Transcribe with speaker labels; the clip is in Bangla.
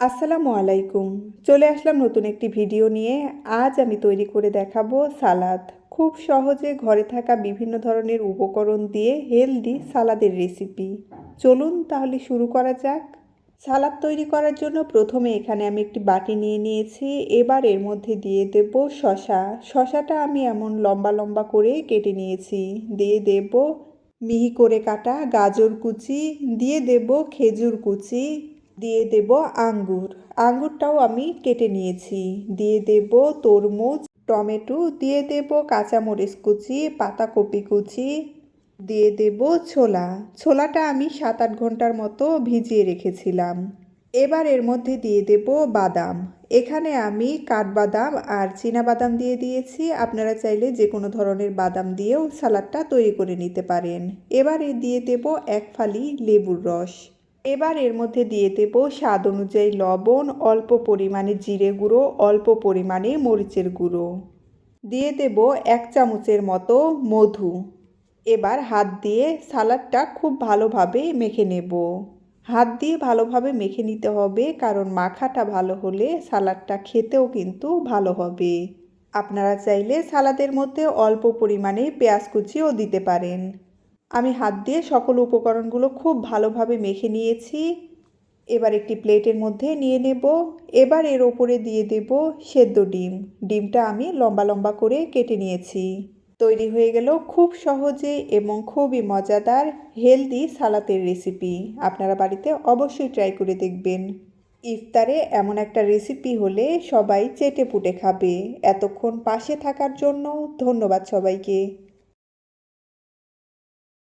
Speaker 1: আসসালামু আলাইকুম। চলে আসলাম নতুন একটি ভিডিও নিয়ে। আজ আমি তৈরি করে দেখাবো সালাদ। খুব সহজে ঘরে থাকা বিভিন্ন ধরনের উপকরণ দিয়ে হেলদি সালাদের রেসিপি। চলুন তাহলে শুরু করা যাক। সালাদ তৈরি করার জন্য প্রথমে এখানে আমি একটি বাটি নিয়ে নিয়েছি। এবার এর মধ্যে দিয়ে দেব শশা শশাটা আমি এমন লম্বা লম্বা করে কেটে নিয়েছি। দিয়ে দেব মিহি করে কাটা গাজর কুচি। দিয়ে দেব খেজুর কুচি। দিয়ে দেব আঙ্গুর। আঙ্গুরটাও আমি কেটে নিয়েছি। দিয়ে দেব তরমুজ, টমেটো, দিয়ে দেব কাঁচামরিচ কুচি, পাতাকপি কুচি, দিয়ে দেব ছোলা। ছোলাটা আমি সাত আট ঘণ্টার মতো ভিজিয়ে রেখেছিলাম। এবার এর মধ্যে দিয়ে দেব বাদাম। এখানে আমি কাঠবাদাম আর বাদাম দিয়ে দিয়েছি। আপনারা চাইলে যে কোনো ধরনের বাদাম দিয়েও সালাডটা তৈরি করে নিতে পারেন। এবার দিয়ে দেব এক ফালি লেবুর রস। এবার এর মধ্যে দিয়ে দেব স্বাদ অনুযায়ী লবণ, অল্প পরিমাণে জিরে গুঁড়ো, অল্প পরিমাণে মরিচের গুঁড়ো। দিয়ে দেব এক চামচের মতো মধু। এবার হাত দিয়ে সালাডটা খুব ভালোভাবে মেখে নেব। হাত দিয়ে ভালোভাবে মেখে নিতে হবে, কারণ মাখাটা ভালো হলে সালাডটা খেতেও কিন্তু ভালো হবে। আপনারা চাইলে সালাদের মধ্যে অল্প পরিমাণে পেঁয়াজ কুচিও দিতে পারেন। আমি হাত দিয়ে সকল উপকরণগুলো খুব ভালোভাবে মেখে নিয়েছি। এবার একটি প্লেটের মধ্যে নিয়ে নেব। এবার এর ওপরে দিয়ে দেব সেদ্ধ ডিম। ডিমটা আমি লম্বা লম্বা করে কেটে নিয়েছি। তৈরি হয়ে গেল খুব সহজে এবং খুবই মজাদার হেলদি সালাতের রেসিপি। আপনারা বাড়িতে অবশ্যই ট্রাই করে দেখবেন। ইফতারে এমন একটা রেসিপি হলে সবাই চেটে পুটে খাবে। এতক্ষণ পাশে থাকার জন্য ধন্যবাদ সবাইকে।